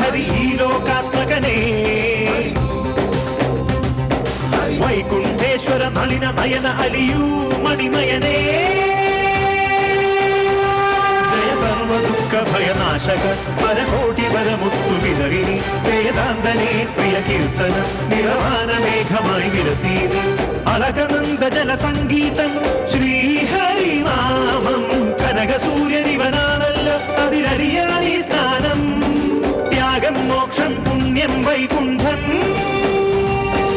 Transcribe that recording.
ഹരി ഈ ലോകാത്മകനേ വൈകുണ്ഠേശ്വര നളിന നയന അലിയൂ മണിമയനേ ജയ സർവ ദുഃഖ ഭയനാശക പരകോടി വരമുത്തു വിതറി വേദാന്തനേ പ്രിയ കീർത്തന നിറവാന മേഘമായി വിലസീതി അളകനന്ദ ജലസംഗീതം മോക്ഷം പുണ്യം വൈകുണ്ഠം